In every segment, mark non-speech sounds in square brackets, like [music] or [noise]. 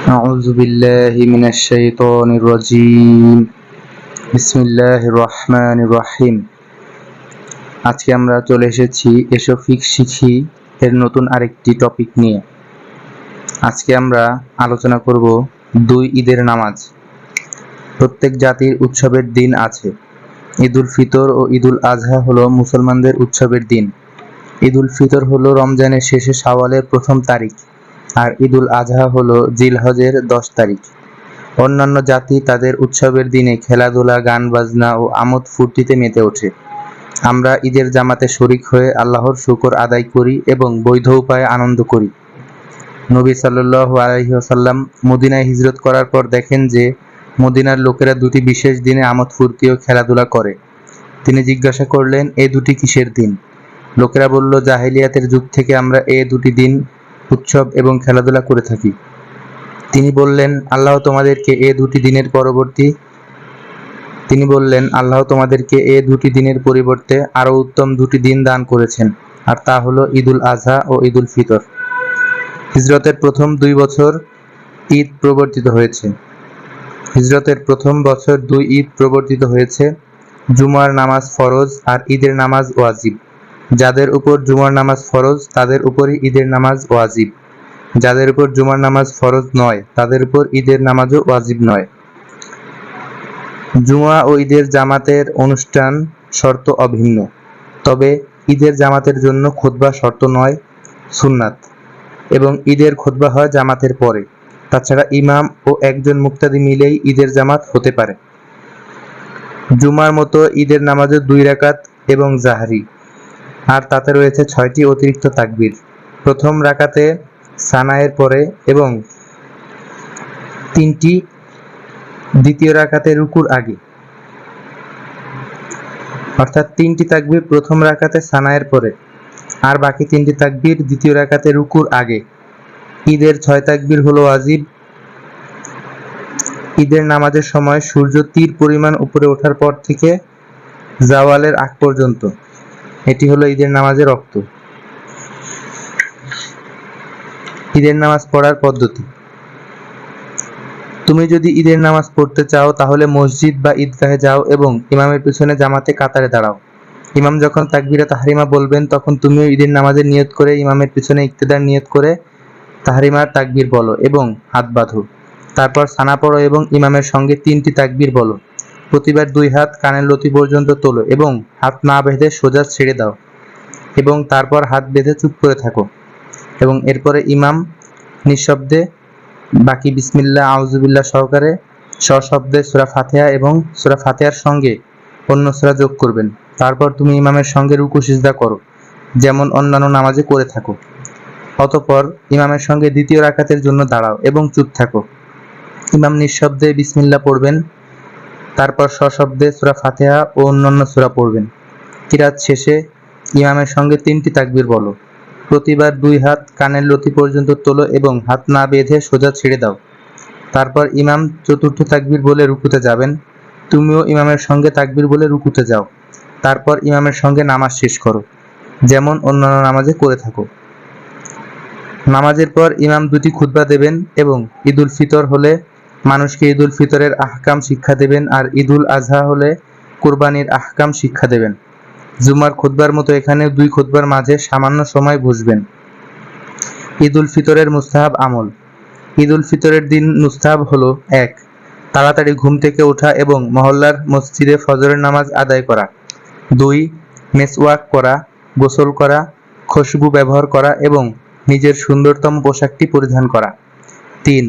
أعوذ بالله من الشيطان الرجيم بسم الله الرحمن الرحيم আজকে আমরা চলে এসেছি এসো ফিক শিখি এর নতুন আরেকটি টপিক নিয়ে আজকে আমরা আলোচনা করব দুই ঈদের নামাজ প্রত্যেক জাতির উৎসবের দিন আছে ঈদুল ফিতর ও ঈদুল আজহা হলো মুসলমানদের উৎসবের দিন ঈদুল ফিতর হলো রমজানের শেষে শাওয়ালের প্রথম তারিখ আর ঈদুল আজহা হলো জিলহজের দশ তারিখ। অন্যান্য জাতি তাদের উৎসবের দিনে খেলাধুলা গান বাজনা ও আমোদ ফুর্তিতে মেতে ওঠে। আমরা ঈদের জামাতে শরিক হয়ে আল্লাহর শুকর আদায় করি এবং বৈধ উপায়ে আনন্দ করি। নবী সাল্লু আলহিহাসাল্লাম মদিনায় হিজরত করার পর দেখেন যে মদিনার লোকেরা দুটি বিশেষ দিনে আমোদ ফুর্তি ও খেলাধুলা করে। তিনি জিজ্ঞাসা করলেন, এ দুটি কিসের দিন? লোকেরা বলল, জাহেলিয়াতের যুগ থেকে আমরা এ দুটি দিন উৎসব এবং খেলাধুলা করে থাকি। তিনি বললেন, আল্লাহ তোমাদেরকে এ দুটি দিনের পরবর্তী তিনি বললেন, আল্লাহ তোমাদেরকে এ দুটি দিনের পরিবর্তে আরও উত্তম দুটি দিন দান করেছেন, আর তা হলো ঈদুল আজহা ও ঈদুল ফিতর। হিজরতের প্রথম দুই বছর ঈদ প্রবর্তিত হয়েছে। হিজরতের প্রথম বছর দুই ঈদ প্রবর্তিত হয়েছে। জুমার নামাজ ফরজ আর ঈদের নামাজ ওয়াজিব। যাদের উপর জুমার নামাজ ফরজ, তাদের উপরই ঈদের নামাজ ওয়াজিব। যাদের উপর জুমার নামাজ ফরজ নয়, তাদের উপর ঈদের নামাজও ওয়াজিব নয়। জুমা ও ঈদের জামাতের অনুষ্ঠান শর্ত অভিন্ন, তবে ঈদের জামাতের জন্য খোদবা শর্ত নয়, সুন্নাত, এবং ঈদের খোদবা হয় জামাতের পরে। তাছাড়া ইমাম ও একজন মুক্তাদি মিলেই ঈদের জামাত হতে পারে। জুমার মতো ঈদের নামাজের দুই রাকাত এবং জাহারি। আর তাতে রয়েছে ছয়টি অতিরিক্ত তাকবির। প্রথম রাকাতে সানায়ের পরে এবং তিনটি দ্বিতীয় রাকাতে রুকুর আগে। অর্থাৎ তিনটি তাকবির প্রথম রাকাতে সানায়ের পরে আর বাকি তিনটি তাকবির দ্বিতীয় রাকাতে রুকুর আগে। ঈদের ছয় তাকবির হলো আজিব ঈদের নামাজের সময় সূর্য তীর পরিমাণ উপরে ওঠার পর থেকে জাওয়ালের আগ পর্যন্ত। এটি হলো ঈদের নামাজের রক্ত। ঈদের নামাজ পড়ার পদ্ধতি। তুমি যদি ঈদের নামাজ পড়তে চাও, তাহলে মসজিদ বা ঈদগাহে যাও এবং ইমামের পিছনে জামাতে কাতারে দাঁড়াও। ইমাম যখন তাকবিরা তাহারিমা বলবেন, তখন তুমিও ঈদের নামাজের নিয়ত করে ইমামের পিছনে ইক্তেদার নিয়ত করে তাহারিমার তাকবির বলো এবং হাত বাঁধো। তারপর সানা পড়ো এবং ইমামের সঙ্গে তিনটি তাকবির বলো। প্রতিবার দুই হাত কানের লতি পর্যন্ত তোলো এবং হাত না বেঁধে সোজা ছেড়ে দাও এবং তারপর হাত বেঁধে চুপ করে থাকো। এবং এরপরে ইমাম নিঃশব্দে বাকি বিসমিল্লা আউজুবিল্লাহ সহকারে সশব্দে সুরা ফাতেহা এবং সুরা ফাতেহার সঙ্গে অন্য সুরা যোগ করবেন। তারপর তুমি ইমামের সঙ্গে রুকু, সিজদা করো, যেমন অন্যান্য নামাজে করে থাকো। অতপর ইমামের সঙ্গে দ্বিতীয় রাকাতের জন্য দাঁড়াও এবং চুপ থাকো। ইমাম নিঃশব্দে বিসমিল্লা পড়বেন তারপর সশব্দে সুরা ফাতেহা ও অন্যান্য সুরা পড়বেন। কিরাত শেষে ইমামের সঙ্গে তিনটি তাকবির বলো। প্রতিবার দুই হাত কানের লতি পর্যন্ত তোলো এবং হাত না বেঁধে সোজা ছেড়ে দাও। তারপর ইমাম চতুর্থ তাকবির বলে রুকুতে যাবেন। তুমিও ইমামের সঙ্গে তাকবির বলে রুকুতে যাও। তারপর ইমামের সঙ্গে নামাজ শেষ করো। যেমন অন্যান্য নামাজে করে থাকো। নামাজের পর ইমাম দুটি খুতবা দেবেন এবং ঈদুল ফিতর হলে মানুষকে ঈদুল ফিতরের আহকাম শিক্ষা দেবেন আর ঈদুল আজহা হলে কোরবানির আহকাম শিক্ষা দেবেন। জুমার খুতবার মতো এখানে দুই খুতবার মাঝে সামান্য সময় বসবেন। ঈদুল ফিতরের মুস্তাহাব আমল। ঈদুল ফিতরের দিন মুস্তাহাব হলো এক, তাড়াতাড়ি ঘুম থেকে ওঠা এবং মহল্লার মসজিদে ফজরের নামাজ আদায় করা। দুই, মেসওয়াক করা, গোসল করা, খুশবু ব্যবহার করা এবং নিজের সুন্দরতম পোশাকটি পরিধান করা। তিন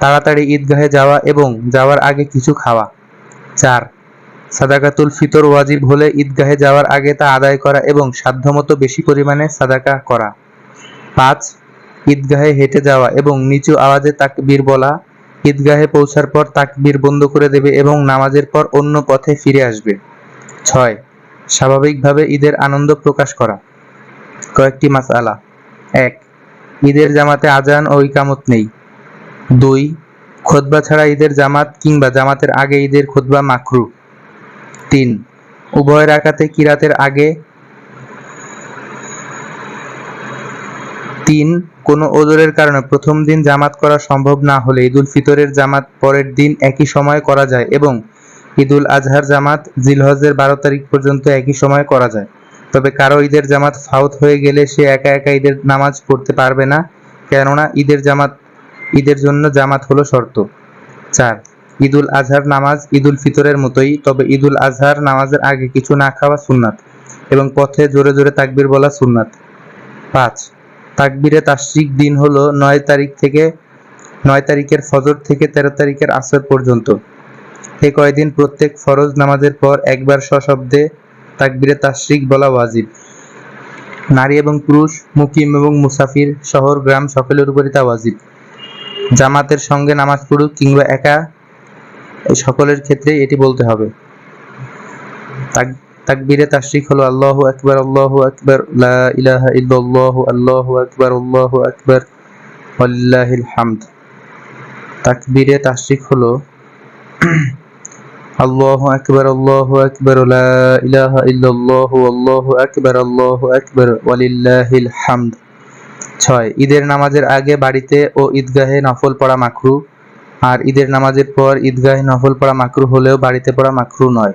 তাড়াতাড়ি ঈদগাহে যাওয়া এবং যাওয়ার আগে কিছু খাওয়া। চার, সাদাকাতুল ফিতর ওয়াজিব হলে ঈদগাহে যাওয়ার আগে তা আদায় করা এবং সাধ্যমতো বেশি পরিমাণে সাদাকা করা। পাঁচ, ঈদগাহে হেঁটে যাওয়া এবং নিচু আওয়াজে তাকবীর বলা। ঈদগাহে পৌঁছার পর তাকবীর বন্ধ করে দেবে এবং নামাজের পর অন্য পথে ফিরে আসবে। ছয়, স্বাভাবিকভাবে ঈদের আনন্দ প্রকাশ করা। কয়েকটি মাসআলা। এক, ঈদের জামাতে আজান ও ইকামত নেই। দুই, খোদবা ছাড়া ঈদের জামাত কিংবা জামাতের আগে ঈদের খোদবা মাকরু। তিন উভয় রাকাতে কিরাতের আগে। তিন, কোনো ওজোরের কারণে প্রথম দিন জামাত করা সম্ভব না হলে ঈদুল ফিতরের জামাত পরের দিন একই সময়ে করা যায় এবং ঈদুল আজহার জামাত জিলহজের বারো তারিখ পর্যন্ত একই সময়ে করা যায়। তবে কারও ঈদের জামাত ফাউত হয়ে গেলে সে একা একা ঈদের নামাজ পড়তে পারবে না, কেননা ঈদের জামাত ঈদের জন্য জামাত হলো শর্ত। চার, ঈদুল আজহার নামাজ ঈদুল ফিতরের মতোই, তবে ঈদুল আজহার নামাজের আগে কিছু না খাওয়া সুন্নাত এবং পথে জোরে জোরে তাকবীর বলা সুন্নাত। পাঁচ, তাকবীরে তাশরিক দিন হলো নয় তারিখ থেকে, নয় তারিখের ফজর থেকে তেরো তারিখের আসর পর্যন্ত। এ কয়দিন প্রত্যেক ফরজ নামাজের পর একবার সশব্দে তাকবীরে তাশরিক বলা ওয়াজিব। নারী এবং পুরুষ, মুকিম এবং মুসাফির শহর গ্রাম সকলের উপরই তা ওয়াজিব। জামাতের সঙ্গে নামাজ পড়ুক কিংবা একা, এই সকলের ক্ষেত্রে এটি বলতে হবে। তাক- তাকবীরে তাশরিক হলো আল্লাহু আকবার আল্লাহু আকবার, লা ইলাহা ইল্লাল্লাহু, আল্লাহু আকবার আল্লাহু আকবার, ওয়ালিল্লাহিল হামদ। তাকবীরে তাশরিক হলো [clears throat] আল্লাহু আকবার আল্লাহু আকবার, লা ইলাহা ইল্লাল্লাহু, আল্লাহু আকবার আল্লাহু আকবার, ওয়ালিল্লাহিল হামদ। ছয়, ঈদের নামাজের আগে বাড়িতে ও ঈদগাহে নফল পড়া মাকরু। আর ঈদের নামাজের পর ঈদগাহে নফল পড়া মাকরু হলেও বাড়িতে পড়া মাকরু নয়।